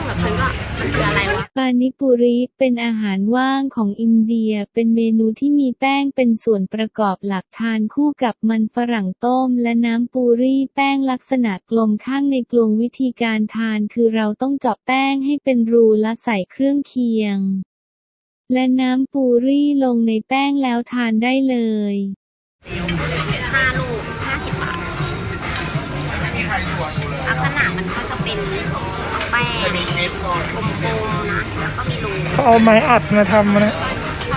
ซึ่งแบบฉันก็มันคืออะไรวะ ปานิปุริเป็นอาหารว่างของอินเดีย เป็นเมนูที่มีแป้งเป็นส่วนประกอบหลักทานคู่กับมันฝรั่งต้ม และน้ำปูรีแป้งลักษณะกลมข้างในกลวงวิธีการทานคือเราต้องเจาะแป้งให้เป็นรูและใส่เครื่องเคียง และน้ำปูรี่ลงในแป้งแล้วทานได้เลย ห้าลูกห้าสิบบาทลักษณะมันก็จะเป็นแป้งกลมๆนะแล้วก็มีรูเขาเอาไม้อัดมาทำนะ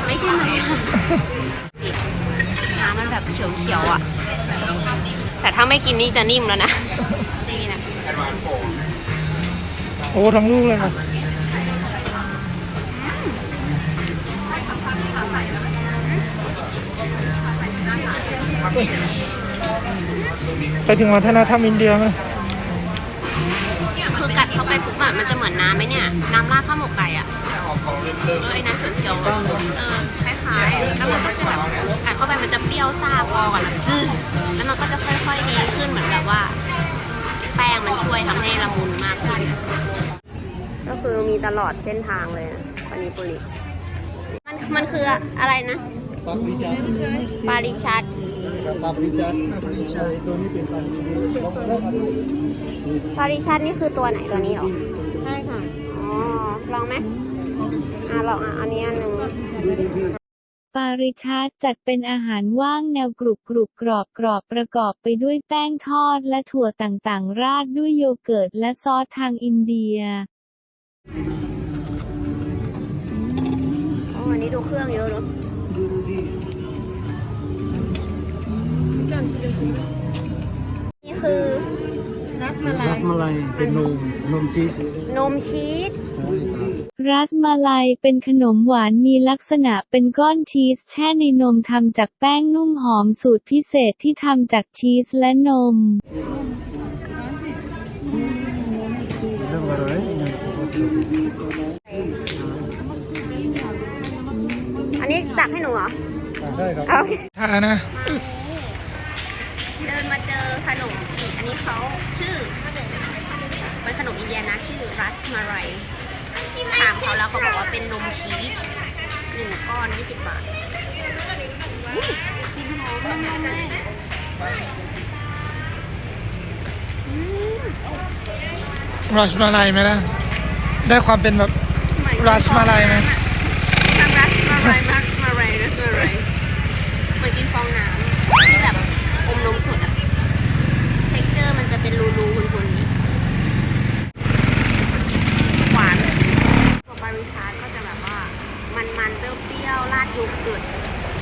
ไม่ใช่ไหมน้ำมันแบบเขียวๆอะ แต่ถ้าไม่กินนี่จะนิ่มแล้วนะนี่นะโอ้ ทั้งลูกเลยครับไปถึงวัฒนธรรมอินเดียไหมือกัดเข้าไปปุ๊บแบบมันจะเหมือนน้ำไหมเนี่ย น้ำราดข้าวหมกไก่อะเออไอ้น้ำเขียวเออคล้ายๆแล้วมันก็จะแบบกัดเข้าไปมันจะเปรี้ยวซ่าพอก่อนะจืดแล้วมันก็จะค่อยๆดีขึ้นเหมือนแบบว่า แป้งมันช่วยทำให้ละมุนมากขึ้น ก็คือมีตลอดเส้นทางเลยนปานิปุริมันมันคืออะไรนะ ปาปริชัดปาริชัดปาปริชัดตัวนี้เป็นปาริชัด ปาริชัดนี่คือตัวไหนตัวนี้เหรอ ใช่ค่ะ อ๋อ ลองไหมอะลองอะอันนี้อันหนึ่งปาริชาติจัดเป็นอาหารว่างแนวกรุบกรุบกรอบกรอบประกอบไปด้วยแป้งทอดและถั่วต่างๆ ราดด้วยโยเกิร์ตและซอสทางอินเดียอ๋ออันนี้ดูเครื่องเยอะเนอะ มาลารัยสมาลัยเป็นนมนมชีสนมชีสใช่ครับรัสมาลัยเป็นขนมหวานมีลักษณะเป็นก้อนชีส แช่ในนมทำจากแป้งนุ่มหอมสูตรพิเศษที่ทำจากชีสและนม เรื่องอะไรอันนี้ตักให้หนูเหรอใช่ครับเอาทานนะ เดินมาเจอขนมอีก อันนี้เขาชื่อ เป็นขนมอินเดียนะชื่อรัสมาลัยถามเขาแล้วเขาบอกว่าเป็นนมชีสหนึ่งก้อน20บาทอุ๊ยกลินหอมมากเลยรัชมาลัยไหมล่ะ ได้ความเป็นแบบรัสมาลัยไหมทั้งรัสมาลัยรัสมาลัยรัสมาลัยเหมือนกินฟองน้ำที่แบบอมนมสดอะเท็กเจอร์มันจะเป็นรูๆคุณๆนี้ หวานตัวบาริชาร์ดก็จะแบบว่า มันๆ เปรี้ยวๆ ราดโย เกิร์ต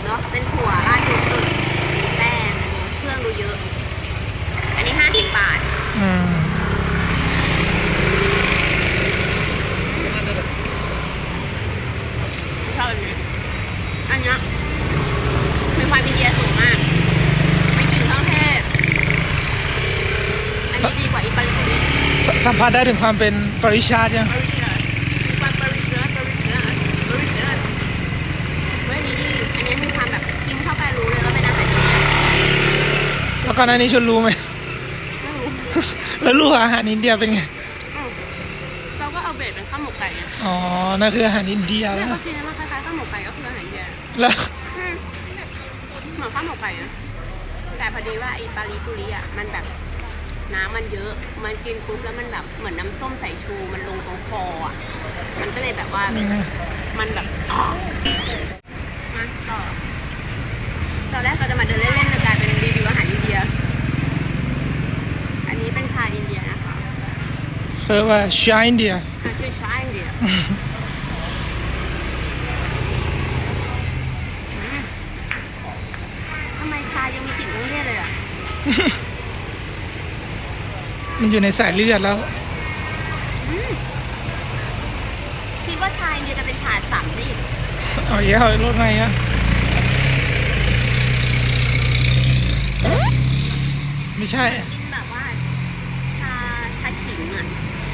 เนาะเป็นถั่วราดโยเกิร์ตมีแป้งมีเครื่องดูเยอะ อันนี้50บาทอืมชอบอันนี้อันเนี้ยมีความอินเดียสูงมากไม่กลิ่นเครื่องเทศอันนี้ดีกว่าอีปาริกุริสสัมผัสได้ถึงความเป็นปริชาติยังบาริ แล้วก่อนหน้านี้ชวนรู้ไหมไม่รู้แล้วรู้ว่าอาหารอินเดียเป็นไงอ้าวเราก็เอาเบสเป็นข้าวหมกไก่ไงอ๋อ นั่นคืออาหารอินเดียเนี่แล้ยวก็จริงๆมันคล้ายๆข้าวหมกไก่ก็คืออาหารอินเดียแล้วอืมเหมือนข้าวหมกไก่นะแต่พอดีว่าไอ้ปาริปุริอะมันแบบน้ำมันเยอะ มันกินปุ๊บแล้วมันแบบเหมือนน้ำส้มสายชูมันลงตรงคออะ มันก็เลยแบบว่ามันแบบอ๋อมาต่อตอนแรกเราจะมาเดินเล่นๆแต่กลายเป็นรีวิวอาหารอินเดีย อันนี้เป็นชาอินเดียนะคะ เขาเรียกว่าชาอินเดียอะชื่อชาอินเดียอืมทำไมชายังมีกลิ่นเครื่องเทศเลยอะ มันอยู่ในสายเลือดแล้ว คิดว่าชาอินเดียจะเป็นชาสามสิเอาเยอะรถไงอะไม่ใช่กินแบบว่าชาชาขิงอะ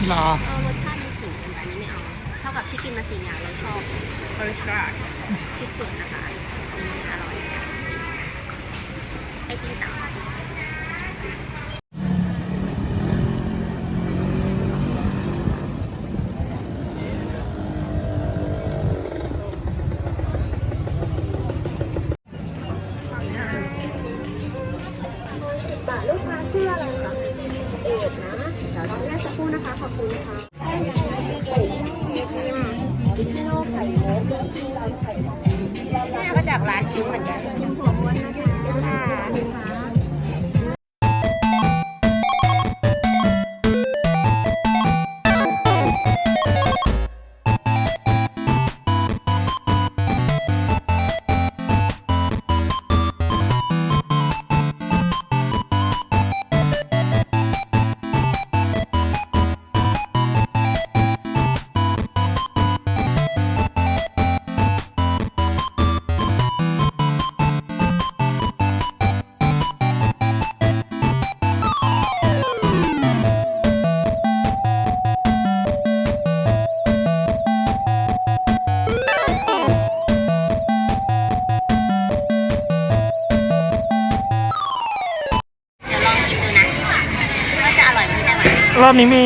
หรอเออรสชาติมันขิงกันแต่อันนี้ไม่เอาเท่ากับที่กินมาสี่อย่างเราชอบบริชาร์ที่สุดนะคะอันนี้อร่อย เหมือนกันยังหัวม้วน อบนี้มี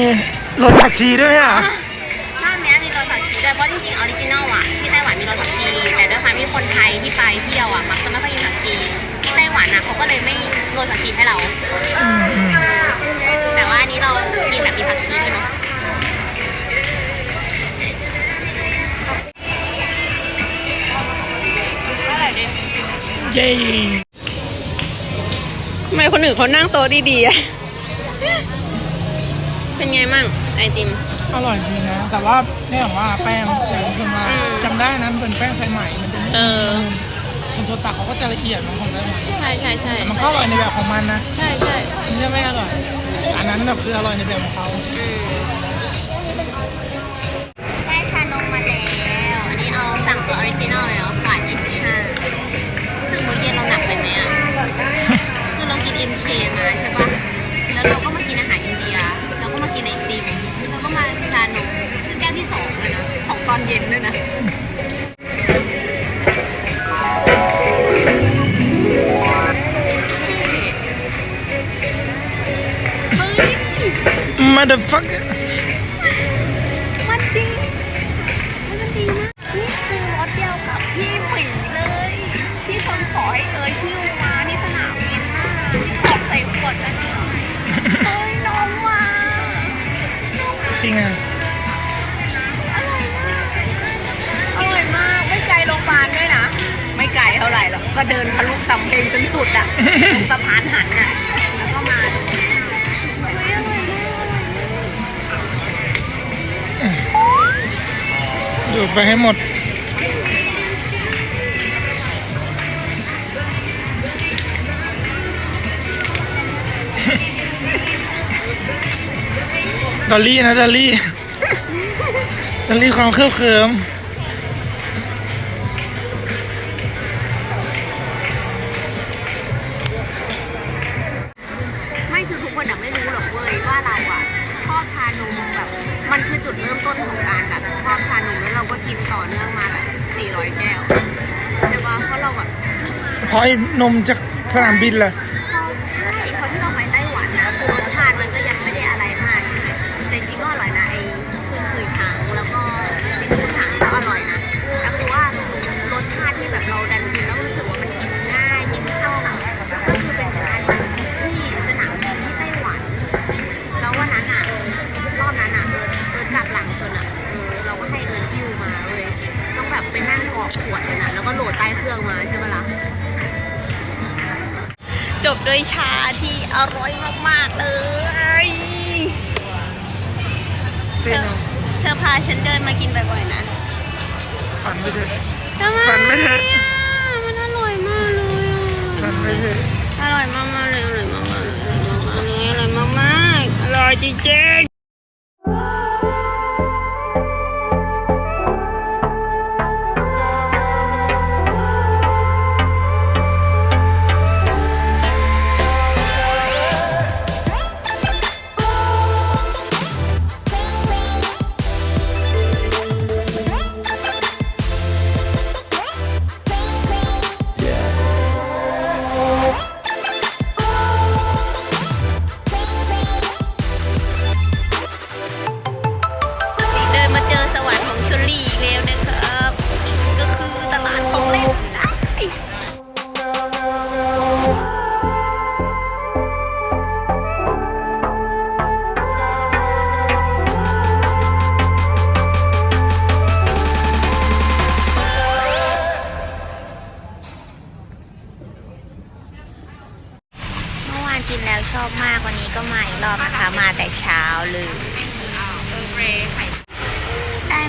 รสผักชีด้วยอะรอบเนี้ยมีรสผักชีด้วยเพราะจริงๆออริจินอลอะที่ไต้หวันมีรสผักชี แต่ด้วยความที่คนไทยที่ไปเที่ยวอะมักจะไม่ค่อยมีผักชีที่ไต้หวันอะเขาก็เลยไม่โรยผักชีให้เรา อืมอืมเออแต่ว่าอันนี้เรากินแบบมีผักชีด้วยเนาะอร่อยดิเย้ ทำไมคนอื่นเขานั่งโต๊ะดีๆอะ เป็นไงมั่งไอติม อร่อยดีนะ แต่ว่าเนี่ยว่าแป้งอย่างที่คุณว่าอืม จำได้นะมันเป็นแป้งไทยใหม่มันจะเออ ชนโทตะเขาก็จะละเอียดของของไต้หวันใช่ใช่ใช่แต่มันก็อร่อยในแบบของมันนะใช่ใช่ไม่ใช่ไม่อร่อย อันนั้นแบบคืออร่อยในแบบของเขาได้ มาเดฟักมันดี มันดีมาก นี่คือรถเดียวกับพี่หมีเลย ที่คนขอให้เอ่ยชื่อมาที่สนามบินน่ะที่ขอใส่ขวดแล้วเนี่ยเฮ้ยน้องว่าจริงอะอร่อยมากอร่อยมาก ไม่ไกลโรงพยาบาลด้วยนะ ไม่ไกลเท่าไหร่หรอก ก็เดินทะลุสำเพ็งจนสุดอะตรงสะพานหันอะ ดูดไปให้หมด ดอลลี่นะดอลลี่ ดอลลี่ความเครือบเคิมม ไอ้นมจากสนามบินแหละใช่เพราที่เราไปไต้หวันนะคือรสชาติมันก็ยังไม่ได้อะไรมากใช่ไหมแต่จริงก็อร่อยนะไอ้ซุนซุยถังแล้วก็ซินซูถังก็อร่อยนะแต่คือว่ารสชาติที่แบบเราดันกินแล้วรู้สึกว่ามันกินง่ายกินเข้าอะก็คือเป็นชาที่สนามบินที่ไต้หวันแล้ววันนั้นอะรอบนั้นอะเอิร์ธเอิร์ธกลับหลังชนอะเออเราก็ให้เอิร์ธหิ้วมาเว้ยต้องแบบไปนั่งกรอกขวดเลยนะแล้วก็โหลดใต้เครื่องมาใช่ไหม บด้วยชาที่อร่อยมากๆเลยเธอเธอพาฉันเดินมากินบ่อยๆนะฝันไม่เถอะทำไมฝันไม่เถอะอะมันอร่อยมากเลยฝันไม่เถอะอะอร่อยมากๆเลยอร่อยมากๆเลยอร่อยมากๆเลยอร่อยมากๆอร่อยจริงๆ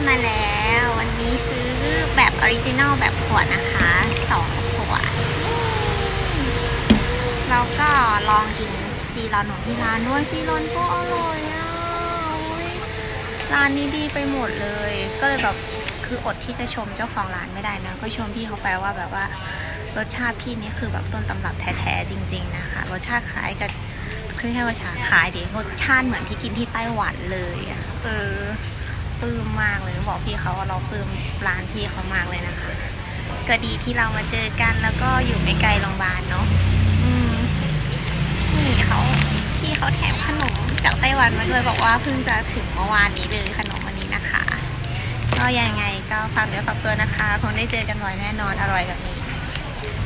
มาแล้ว วันนี้ซื้อแบบออริจินัลแบบขวดนะคะสองขวดแล้วก็ลองกินซีรอนของที่ร้านด้วยซีรอนก็อร่อยอะอุ๊ยร้านนี้ดีไปหมดเลย ก็เลยแบบคืออดที่จะชมเจ้าของร้านไม่ได้นะ ก็ชมพี่เขาไปว่าแบบว่ารสชาติพี่นี่คือแบบต้นตำรับแท้ๆจริง ๆนะคะรสชาติคล้ายกับคือใช่ว่าชาคล้ายดิรสชาติเหมือนที่กินที่ไต้หวันเลยอะเออ ปลื้มมากเลยบอกพี่เขาว่าเราปลื้มร้านพี่เขามากเลยนะคะ ก็ดีที่เรามาเจอกันแล้วก็อยู่ไม่ไกลโรงพยาบาลเนาะนี่เขาพี่เขาแถมขนมจากไต้หวันมาด้วยบอกว่าเพิ่งจะถึงเมื่อวานนี้เลยขนมวันนี้นะคะ ก็ยังไงก็ฝากเนื้อฝากตัวนะคะคงได้เจอกันบ่อยแน่นอนอร่อยแบบนี้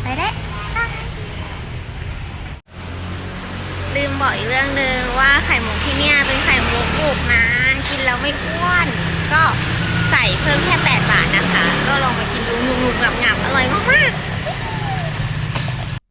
ไปแล้วบ๊ายลืมบอกอีกเรื่องหนึ่งว่าไข่มุกที่เนี่ยเป็นไข่มุกบุกนะ แล้วไม่อ้วน ก็ใส่เพิ่มแค่ 8 บาทนะคะ ก็ลองมากินดูนุบๆงับๆอร่อยมากๆ